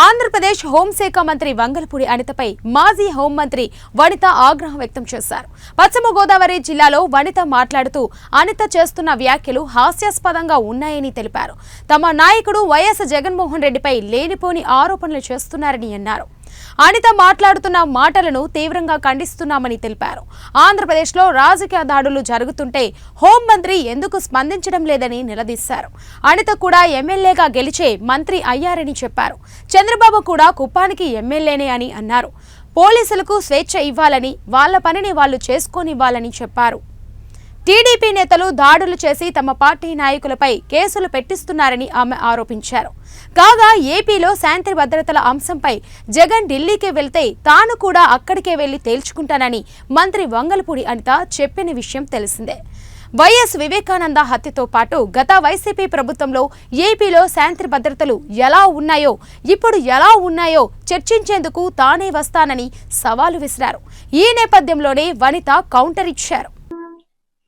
ఆంధ్రప్రదేశ్ హోంశాఖ మంత్రి వంగలపూడి అనితపై మాజీ హోంమంత్రి వనిత ఆగ్రహం వ్యక్తం చేశారు. పశ్చిమ గోదావరి జిల్లాలో వనిత మాట్లాడుతూ అనిత చేస్తున్న వ్యాఖ్యలు హాస్యాస్పదంగా ఉన్నాయని తెలిపారు. తమ నాయకుడు వైఎస్ జగన్మోహన్ రెడ్డిపై లేనిపోని ఆరోపణలు చేస్తున్నారని అన్నారు. అనిత మాట్లాడుతున్న మాటలను తీవ్రంగా ఖండిస్తున్నామని తెలిపారు. ఆంధ్రప్రదేశ్లో రాజకీయ దాడులు జరుగుతుంటే హోంమంత్రి ఎందుకు స్పందించడం లేదని నిలదీశారు. అనిత కూడా ఎమ్మెల్యేగా గెలిచే మంత్రి అయ్యారని చెప్పారు. చంద్రబాబు కూడా కుప్పానికి ఎమ్మెల్యేనే అని అన్నారు. పోలీసులకు స్వేచ్ఛ ఇవ్వాలని వాళ్ళ పనిని వాళ్ళు చేసుకోనివ్వాలని చెప్పారు. టీడీపీ నేతలు దాడులు చేసి తమ పార్టీ నాయకులపై కేసులు పెట్టిస్తున్నారని ఆమె ఆరోపించారు. కాగా ఏపీలో శాంతి భద్రతల అంశంపై జగన్ ఢిల్లీకి వెళ్తే తాను కూడా అక్కడికే వెళ్ళి తేల్చుకుంటానని మంత్రి వంగలపూడి అనిత చెప్పిన విషయం తెలిసిందే. వైఎస్ వివేకానంద హత్యతో పాటు గత వైసీపీ ప్రభుత్వంలో ఏపీలో శాంతి భద్రతలు ఎలా ఉన్నాయో ఇప్పుడు ఎలా ఉన్నాయో చర్చించేందుకు తానే వస్తానని సవాలు విసిరారు. ఈ నేపథ్యంలోనే వనిత కౌంటర్ ఇచ్చారు.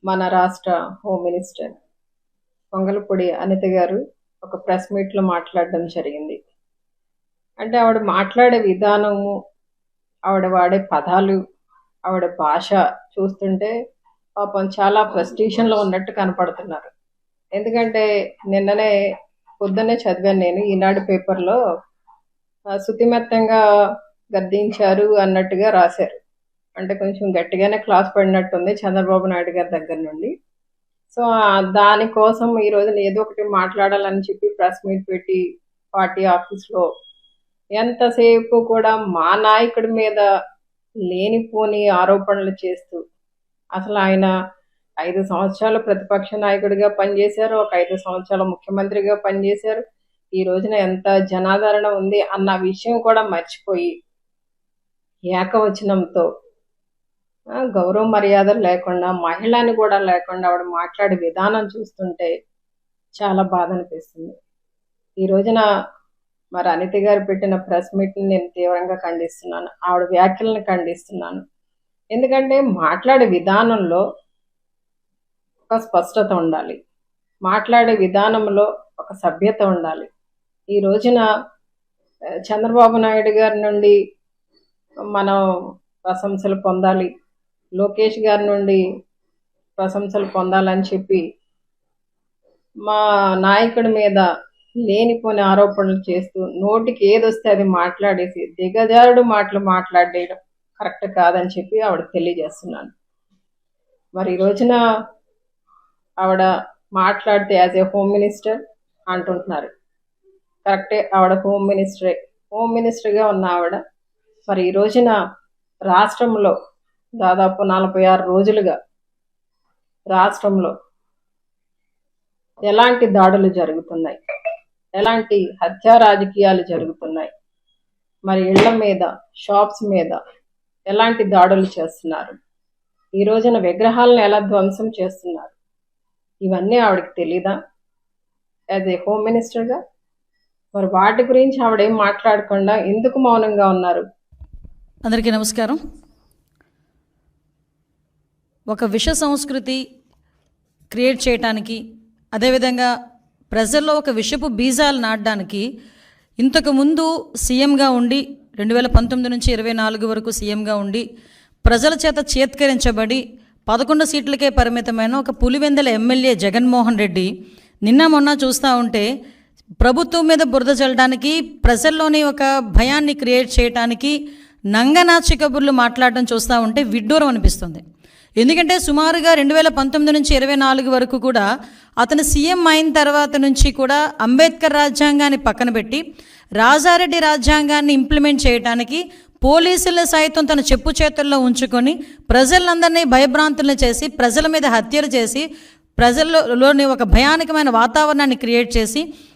మన రాష్ట్ర హోమ్ మినిస్టర్ పొంగలపూడి అనిత గారు ఒక ప్రెస్ మీట్లో మాట్లాడడం జరిగింది. అంటే ఆవిడ మాట్లాడే విధానము ఆవిడ వాడే పదాలు ఆవిడ భాష చూస్తుంటే పాపం చాలా ఫ్రస్ట్రేషన్లో ఉన్నట్టు కనపడుతున్నారు. ఎందుకంటే నిన్ననే పొద్దున్నే చదివాను నేను ఈనాడు పేపర్లో శుతిమెత్తంగా గద్దించారు అన్నట్టుగా రాశారు. అంటే కొంచెం గట్టిగానే క్లాస్ పడినట్టుంది చంద్రబాబు నాయుడు గారి దగ్గర నుండి. సో దానికోసం ఈ రోజు ఏదో ఒకటి మాట్లాడాలని చెప్పి ప్రెస్ మీట్ పెట్టి పార్టీ ఆఫీస్లో ఎంతసేపు కూడా మా నాయకుడి మీద లేనిపోని ఆరోపణలు చేస్తూ అసలు ఆయన ఐదు సంవత్సరాలు ప్రతిపక్ష నాయకుడిగా పనిచేశారు ఒక ఐదు సంవత్సరాలు ముఖ్యమంత్రిగా పనిచేశారు. ఈ రోజున ఎంత జనాదరణ ఉంది అన్న విషయం కూడా మర్చిపోయి ఏకవచనంతో గౌరవ మర్యాదలు లేకుండా మహిళని కూడా లేకుండా ఆవిడ మాట్లాడే విధానం చూస్తుంటే చాలా బాధ అనిపిస్తుంది. ఈ రోజున మరి అనిత గారు పెట్టిన ప్రెస్ మీట్ని నేను తీవ్రంగా ఖండిస్తున్నాను. ఆవిడ వ్యాఖ్యలను ఖండిస్తున్నాను. ఎందుకంటే మాట్లాడే విధానంలో ఒక స్పష్టత ఉండాలి. మాట్లాడే విధానంలో ఒక సభ్యత ఉండాలి. ఈ రోజున చంద్రబాబు నాయుడు గారి నుండి మనం ప్రశంసలు పొందాలి. లోకేష్ గారి నుండి ప్రశంసలు పొందాలని చెప్పి మా నాయకుడి మీద లేనిపోని ఆరోపణలు చేస్తూ నోటికి ఏదొస్తే అది మాట్లాడేసి దిగజారుడు మాటలు మాట్లాడేయడం కరెక్ట్ కాదని చెప్పి ఆవిడ తెలియజేస్తున్నాను. మరి ఈ రోజున ఆవిడ మాట్లాడితే యాజ్ ఏ హోమ్ మినిస్టర్ అంటుంటున్నారు. కరెక్టే ఆవిడ హోమ్ మినిస్టరే. హోమ్ మినిస్టర్గా ఉన్న ఆవిడ మరి ఈ రోజున రాష్ట్రంలో దాదాపు నలభై ఆరు రోజులుగా రాష్ట్రంలో ఎలాంటి దాడులు జరుగుతున్నాయి? ఎలాంటి హత్యా రాజకీయాలు జరుగుతున్నాయి? మరి ఇళ్ళ మీద షాప్స్ మీద ఎలాంటి దాడులు చేస్తున్నారు? ఈ రోజున విగ్రహాలను ఎలా ధ్వంసం చేస్తున్నారు? ఇవన్నీ ఆవిడకి తెలీదా? యాజ్ ఏ హోమ్ మినిస్టర్గా? మరి వాటి గురించి ఆవిడేం మాట్లాడకుండా ఎందుకు మౌనంగా ఉన్నారు? అందరికీ నమస్కారం. ఒక విష సంస్కృతి క్రియేట్ చేయటానికి అదేవిధంగా ప్రజల్లో ఒక విషపు బీజాలు నాటడానికి ఇంతకు ముందు సీఎంగా ఉండి రెండు వేల పంతొమ్మిది నుంచి ఇరవై నాలుగు వరకు సీఎంగా ఉండి ప్రజల చేత చేత్కరించబడి పదకొండు సీట్లకే పరిమితమైన ఒక పులివెందల ఎమ్మెల్యే జగన్మోహన్ రెడ్డి నిన్న మొన్న చూస్తూ ఉంటే ప్రభుత్వం మీద బురద చల్లడానికి ప్రజల్లోని ఒక భయాన్ని క్రియేట్ చేయడానికి నంగనాచి కబుర్లు మాట్లాడడం చూస్తూ ఉంటే విడ్డూరం అనిపిస్తుంది. ఎందుకంటే సుమారుగా రెండు వేల పంతొమ్మిది నుంచి ఇరవై నాలుగు వరకు కూడా అతను సీఎం అయిన తర్వాత నుంచి కూడా అంబేద్కర్ రాజ్యాంగాన్ని పక్కన పెట్టి రాజారెడ్డి రాజ్యాంగాన్ని ఇంప్లిమెంట్ చేయడానికి పోలీసుల సైతం తన చెప్పు చేతుల్లో ఉంచుకొని ప్రజలందరినీ భయభ్రాంతులను చేసి ప్రజల మీద హత్యలు చేసి ప్రజల్లోని ఒక భయానకమైన వాతావరణాన్ని క్రియేట్ చేసి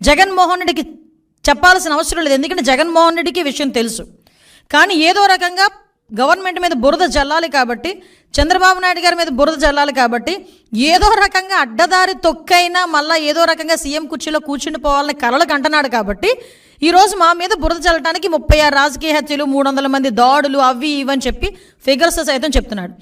జగన్మోహన్ రెడ్డికి చెప్పాల్సిన అవసరం లేదు. ఎందుకంటే జగన్మోహన్ రెడ్డికి విషయం తెలుసు. కానీ ఏదో రకంగా గవర్నమెంట్ మీద బురద జల్లాలి కాబట్టి చంద్రబాబు నాయుడు గారి మీద బురద జల్లాలి కాబట్టి ఏదో రకంగా అడ్డదారి తొక్కైనా మళ్ళీ ఏదో రకంగా సీఎం కుర్చీలో కూర్చుని పోవాలని కలలకు అంటున్నాడు కాబట్టి ఈరోజు మా మీద బురద చల్లటానికి ముప్పై ఆరు రాజకీయ హత్యలు మూడు వందల మంది దాడులు అవి ఇవని చెప్పి ఫిగర్స్ సైతం చెప్తున్నాడు.